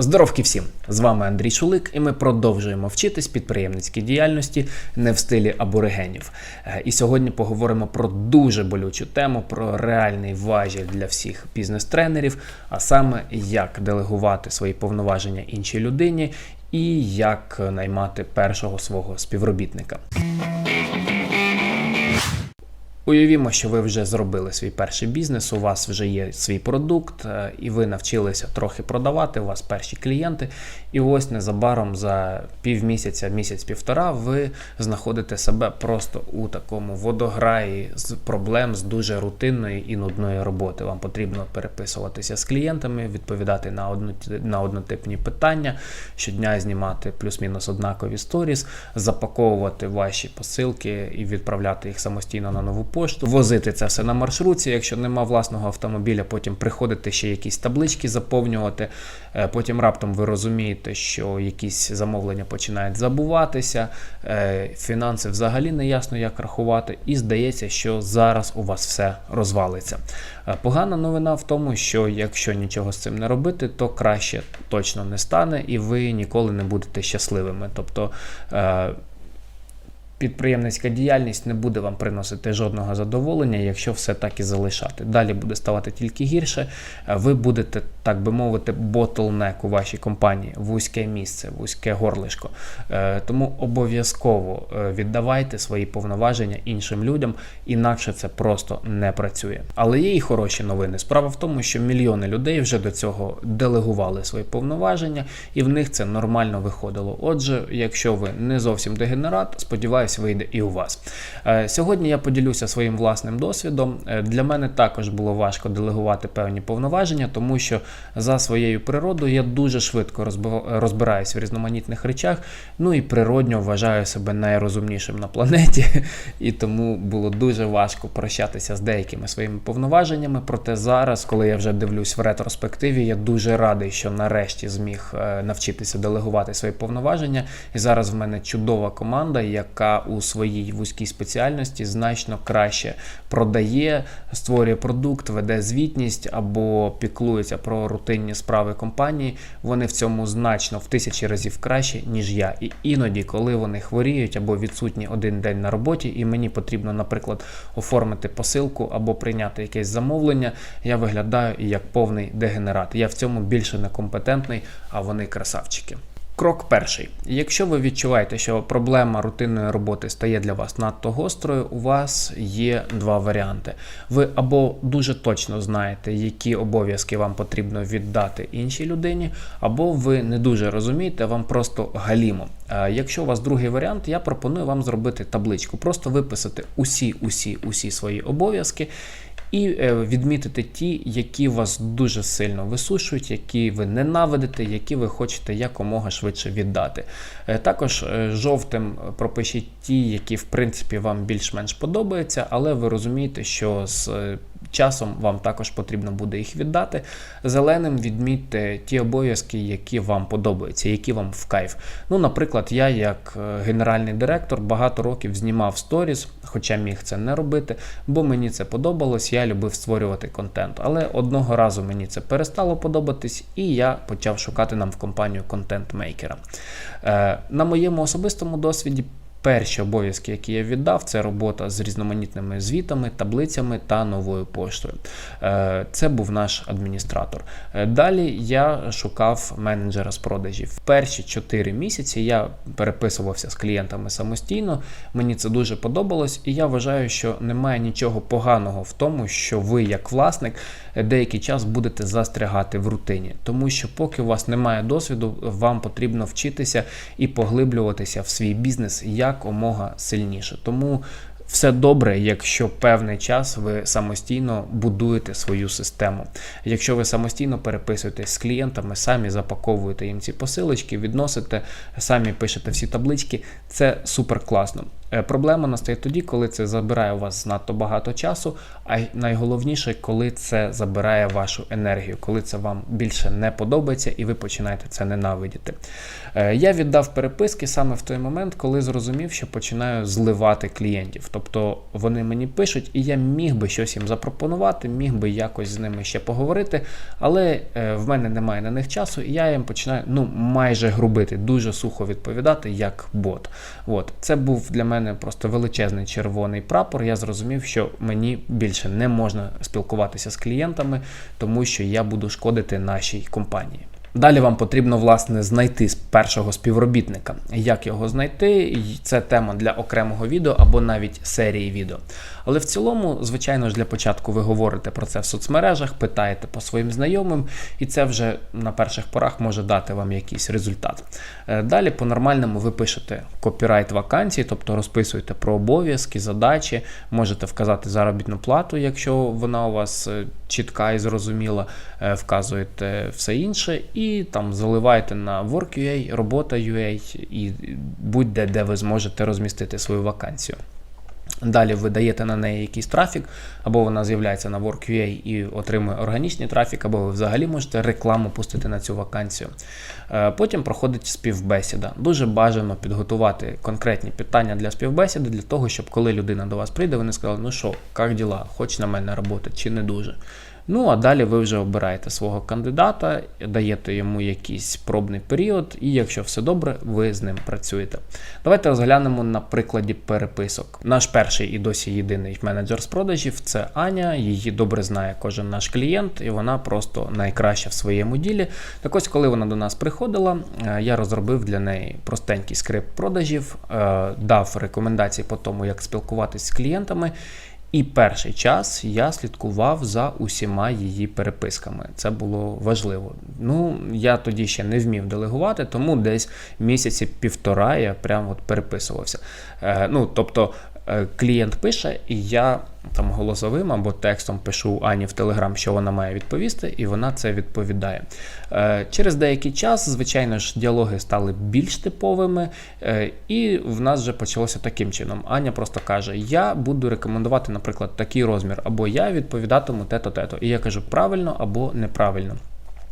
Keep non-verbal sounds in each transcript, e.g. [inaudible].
Здоровки всім! З вами Андрій Шулик, і ми продовжуємо вчитись підприємницькій діяльності не в стилі аборигенів. Е, І сьогодні поговоримо про дуже болючу тему, про реальний важіль для всіх бізнес-тренерів, а саме як делегувати свої повноваження іншій людині і як наймати першого свого співробітника. Уявімо, що ви вже зробили свій перший бізнес, у вас вже є свій продукт, е, і ви навчилися трохи продавати, у вас перші клієнти. І ось незабаром за півмісяця, місяць-півтора, ви знаходите себе просто у такому водограї з проблем з дуже рутинної і нудної роботи. Вам потрібно переписуватися з клієнтами, відповідати на одну на однотипні питання, щодня знімати плюс-мінус однакові сторіс, запаковувати ваші посилки і відправляти їх самостійно на нову пошту, возити це все на маршрутці. Якщо нема власного автомобіля, потім приходити ще якісь таблички заповнювати. Е, Потім раптом ви розумієте, що якісь замовлення починають забуватися, е, фінанси взагалі не ясно, як рахувати, і здається, що зараз у вас все розвалиться. Е, Погана новина в тому, що якщо нічого з цим не робити, то краще точно не стане, і ви ніколи не будете щасливими. Тобто підприємницька діяльність не буде вам приносити жодного задоволення, якщо все так і залишати. Далі буде ставати тільки гірше. Е, Ви будете, так би мовити, ботлнек у вашій компанії, вузьке місце, вузьке горлишко. Е, Тому обов'язково е, віддавайте свої повноваження іншим людям, інакше це просто не працює. Але є і хороші новини. Справа в тому, що мільйони людей вже до цього делегували свої повноваження, і в них це нормально виходило. Отже, якщо ви не зовсім дегенерат, сподіваюся, вийде і у вас. Е, Сьогодні я поділюся своїм власним досвідом. Е, Для мене також було важко делегувати певні повноваження, тому що за своєю природою я дуже швидко розбираюсь в різноманітних речах. Ну і природньо вважаю себе найрозумнішим на планеті, [laughs] і тому було дуже важко прощатися з деякими своїми повноваженнями. Проте зараз, коли я вже дивлюсь в ретроспективі, я дуже радий, що нарешті зміг е, навчитися делегувати свої повноваження. І зараз в мене чудова команда, яка у своїй вузькій спеціальності значно краще продає, створює продукт, веде звітність або піклується про рутинні справи компанії. Вони в цьому значно в тисячі разів краще, ніж я. І іноді, коли вони хворіють або відсутні один день на роботі, і мені потрібно, наприклад, оформити посилку або прийняти якесь замовлення, я виглядаю як повний дегенерат. Я в цьому більше некомпетентний, а вони красавчики. Крок перший. Якщо ви відчуваєте, що проблема рутинної роботи стає для вас надто гострою, у вас є два варіанти. Ви або дуже точно знаєте, які обов'язки вам потрібно віддати іншій людині, або ви не дуже розумієте, вам просто галімо. Якщо у вас другий варіант, я пропоную вам зробити табличку, просто виписати усі, усі, усі свої обов'язки. І е, відмітити ті, які вас дуже сильно висушують, які ви ненавидите, які ви хочете якомога швидше віддати. Е, Також е, жовтим пропишіть ті, які в принципі вам більш-менш подобаються, але ви розумієте, що з часом вам також потрібно буде їх віддати. Зеленим відмітьте ті обов'язки, які вам подобаються, які вам в кайф. Ну, наприклад, я, як е, генеральний директор, багато років знімав сторіс, хоча міг це не робити, бо мені це подобалось, я любив створювати контент. Але одного разу мені це перестало подобатись, і я почав шукати нам в компанію контент-мейкера. Е, На моєму особистому досвіді. Перші обов'язки, які я віддав, це робота з різноманітними звітами, таблицями та новою поштою. Е, Це був наш адміністратор. Е, Далі я шукав менеджера з продажів. Перші 4 місяці я переписувався з клієнтами самостійно. Мені це дуже подобалось, і я вважаю, що немає нічого поганого в тому, що ви, як власник, деякий час будете застрягати в рутині, тому що поки у вас немає досвіду, вам потрібно вчитися і поглиблюватися в свій бізнес якомога сильніше. Тому все добре, якщо певний час ви самостійно будуєте свою систему. Якщо ви самостійно переписуєтесь з клієнтами, самі запаковуєте їм ці посилочки, відносите, самі пишете всі таблички, це супер класно. Е, Проблема настає тоді, коли це забирає у вас надто багато часу, а найголовніше, коли це забирає вашу енергію, коли це вам більше не подобається і ви починаєте це ненавидіти. Е, Я віддав переписки саме в той момент, коли зрозумів, що починаю зливати клієнтів. Тобто вони мені пишуть, і я міг би щось їм запропонувати, міг би якось з ними ще поговорити, але е, в мене немає на них часу, і я їм починаю ну майже грубити, дуже сухо відповідати як бот. От це був для мене просто величезний червоний прапор. Я зрозумів, що мені більше не можна спілкуватися з клієнтами, тому що я буду шкодити нашій компанії. Далі вам потрібно власне знайти першого співробітника. Як його знайти? Це тема для окремого відео або навіть серії відео. Але в цілому, звичайно ж, для початку ви говорите про це в соцмережах, питаєте по своїм знайомим, і це вже на перших порах може дати вам якийсь результат. Е, Далі по-нормальному ви пишете копірайт вакансії, тобто розписуєте про обов'язки, задачі, можете вказати заробітну плату, якщо вона у вас е, чітка і зрозуміла, е, вказуєте все інше, і там заливаєте на Work.ua, робота.ua і будь-де, де ви зможете розмістити свою вакансію. Далі ви даєте на неї якийсь трафік, або вона з'являється на Work.ua і отримує органічний трафік, або ви взагалі можете рекламу пустити на цю вакансію. Е, Потім проходить співбесіда. Дуже бажано підготувати конкретні питання для співбесіди, для того, щоб коли людина до вас прийде, вони сказали, ну що, як діла, хоч на мене роботи чи не дуже. Ну, а далі ви вже обираєте свого кандидата, даєте йому якийсь пробний період, і якщо все добре, ви з ним працюєте. Давайте розглянемо на прикладі переписок. Наш перший і досі єдиний менеджер з продажів це Аня. Її добре знає кожен наш клієнт, і вона просто найкраща в своєму ділі. Так ось, коли вона до нас приходила, е, я розробив для неї простенький скрипт продажів, е, дав рекомендації по тому, як спілкуватись з клієнтами. І перший час я слідкував за усіма її переписками. Це було важливо. Ну, я тоді ще не вмів делегувати, тому десь місяці півтора я прям от переписувався. Е, ну, тобто, клієнт пише, і я там голосовим або текстом пишу Ані в Телеграм, що вона має відповісти, і вона це відповідає. Е, Через деякий час, звичайно ж, діалоги стали більш типовими, е, і в нас вже почалося таким чином. Аня просто каже: Я буду рекомендувати, наприклад, такий розмір, або я відповідатиму те-то, те-то. І я кажу правильно або неправильно.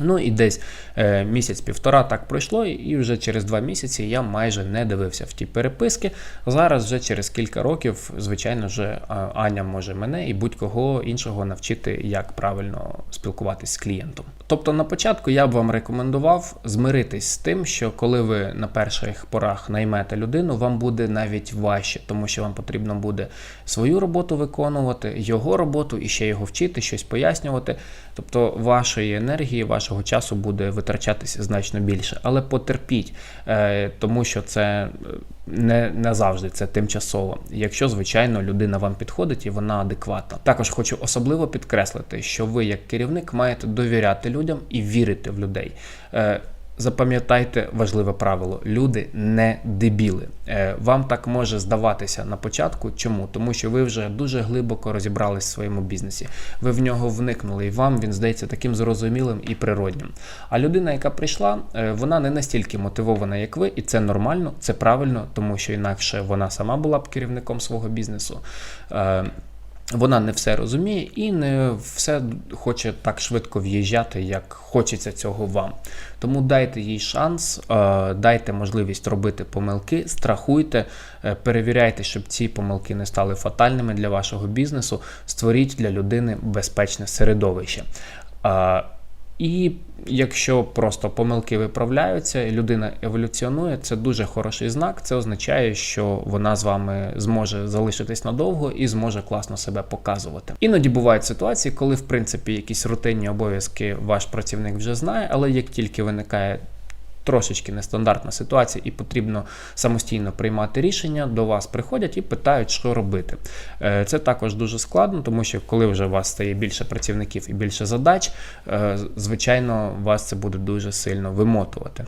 Ну і десь е, місяць-півтора так пройшло, і вже через два місяці я майже не дивився в ті переписки. Зараз вже через кілька років, звичайно, е, Аня може мене і будь-кого іншого навчити, як правильно спілкуватись з клієнтом. Тобто на початку я б вам рекомендував змиритись з тим, що коли ви на перших порах наймете людину, вам буде навіть важче, тому що вам потрібно буде свою роботу виконувати, його роботу і ще його вчити, щось пояснювати. Тобто вашої енергії, вашого часу буде витрачатися значно більше. Але потерпіть, е, тому що це е, не, завжди, це тимчасово. Якщо, звичайно, людина вам підходить і вона адекватна. Також хочу особливо підкреслити, що ви, як керівник, маєте довіряти людям і вірити в людей. Е, Запам'ятайте важливе правило: люди не дебіли. Е, Вам так може здаватися на початку. Чому? Тому що ви вже дуже глибоко розібрались в своєму бізнесі. Ви в нього вникнули, і вам він здається таким зрозумілим і природнім. А людина, яка прийшла, е, вона не настільки мотивована, як ви, і це нормально, це правильно, тому що інакше вона сама була б керівником свого бізнесу. Е, вона не все розуміє і не все хоче так швидко в'їжджати, як хочеться цього вам. Тому дайте їй шанс, е, дайте можливість робити помилки, страхуйте, е, перевіряйте, щоб ці помилки не стали фатальними для вашого бізнесу. Створіть для людини безпечне середовище. І якщо просто помилки виправляються і людина еволюціонує, це дуже хороший знак. Це означає, що вона з вами зможе залишитись надовго і зможе класно себе показувати. Іноді бувають ситуації, коли в принципі якісь рутинні обов'язки ваш працівник вже знає, але як тільки виникає трошечки нестандартна ситуація, і потрібно самостійно приймати рішення, до вас приходять і питають, що робити. Е, Це також дуже складно, тому що коли вже у вас стає більше працівників і більше задач, е, звичайно, вас це буде дуже сильно вимотувати.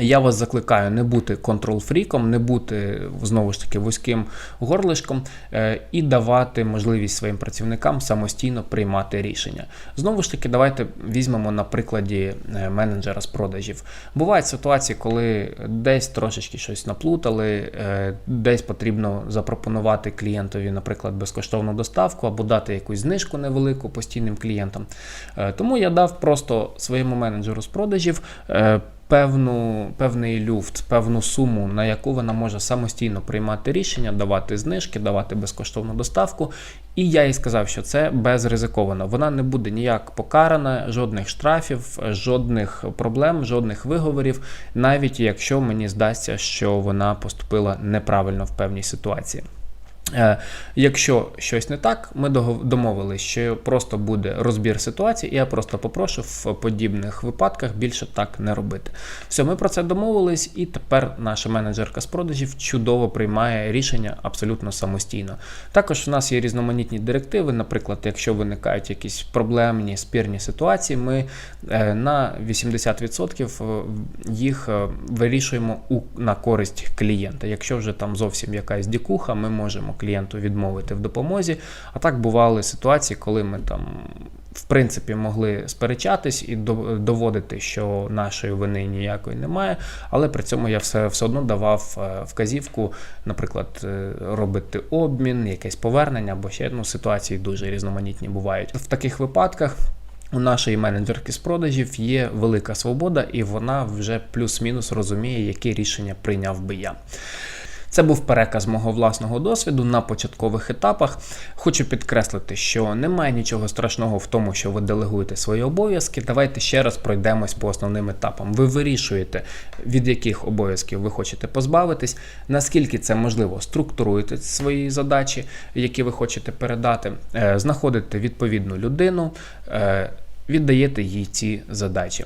Я вас закликаю не бути контрол-фріком, не бути знову ж таки вузьким горлишком е, і давати можливість своїм працівникам самостійно приймати рішення. Знову ж таки, давайте візьмемо на прикладі е, менеджера з продажів. Бувають ситуації, коли десь трошечки щось наплутали, е, десь потрібно запропонувати клієнтові, наприклад, безкоштовну доставку або дати якусь знижку невелику постійним клієнтам. Тому я дав просто своєму менеджеру з продажів. Певну, певний люфт, певну суму, на яку вона може самостійно приймати рішення, давати знижки, давати безкоштовну доставку. І я їй сказав, що це безризиковано. Вона не буде ніяк покарана, жодних штрафів, жодних проблем, жодних виговорів, навіть якщо мені здасться, що вона поступила неправильно в певній ситуації. Е, Якщо щось не так, ми домовились, що просто буде розбір ситуації, і я просто попрошу в подібних випадках більше так не робити. Все, ми про це домовились, і тепер наша менеджерка з продажів чудово приймає рішення абсолютно самостійно. Також в нас є різноманітні директиви. Наприклад, якщо виникають якісь проблемні спірні ситуації, ми е, на 80% е, їх вирішуємо на користь клієнта. Якщо вже там зовсім якась дікуха, ми можемо клієнту відмовити в допомозі. А так бували ситуації, коли ми там. В принципі, могли сперечатись і доводити, що нашої вини ніякої немає, але при цьому я все, все одно давав е, вказівку, наприклад, е, робити обмін, якесь повернення, або ще ну, ситуації дуже різноманітні бувають. В таких випадках у нашої менеджерки з продажів є велика свобода, і вона вже плюс-мінус розуміє, яке рішення прийняв би я. Це був переказ мого власного досвіду на початкових етапах. Хочу підкреслити, що немає нічого страшного в тому, що ви делегуєте свої обов'язки. Давайте ще раз пройдемось по основним етапам. Ви вирішуєте, від яких обов'язків ви хочете позбавитись, наскільки це можливо, структуруєте свої задачі, які ви хочете передати, е, знаходите відповідну людину, е, віддаєте їй ці задачі.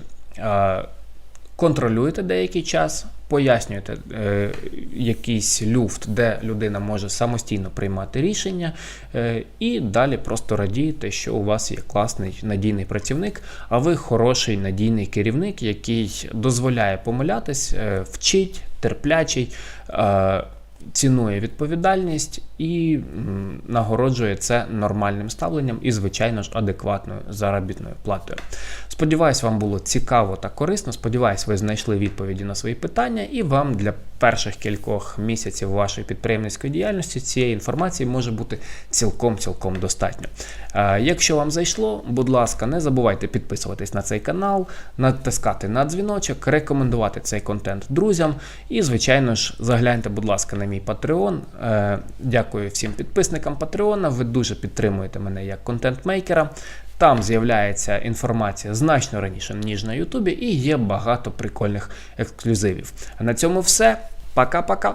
Контролюєте деякий час, пояснюєте е, якийсь люфт, де людина може самостійно приймати рішення, е, і далі просто радієте, що у вас є класний надійний працівник, а ви хороший надійний керівник, який дозволяє помилятись, е, вчить, терплячий. Е, Цінує відповідальність і нагороджує це нормальним ставленням і, звичайно ж, адекватною заробітною платою. Сподіваюсь, вам було цікаво та корисно. Сподіваюсь, ви знайшли відповіді на свої питання, і вам для перших кількох місяців вашої підприємницької діяльності цієї інформації може бути цілком-цілком достатньо. Е, Якщо вам зайшло, будь ласка, не забувайте підписуватись на цей канал, натискати на дзвіночок, рекомендувати цей контент друзям. І, звичайно ж, загляньте, будь ласка, на мій Patreon. Е, Дякую всім підписникам Patreon. Ви дуже підтримуєте мене як контент-мейкера. Там з'являється інформація значно раніше, ніж на Ютубі, і є багато прикольних ексклюзивів. А на цьому все. Пока-пока.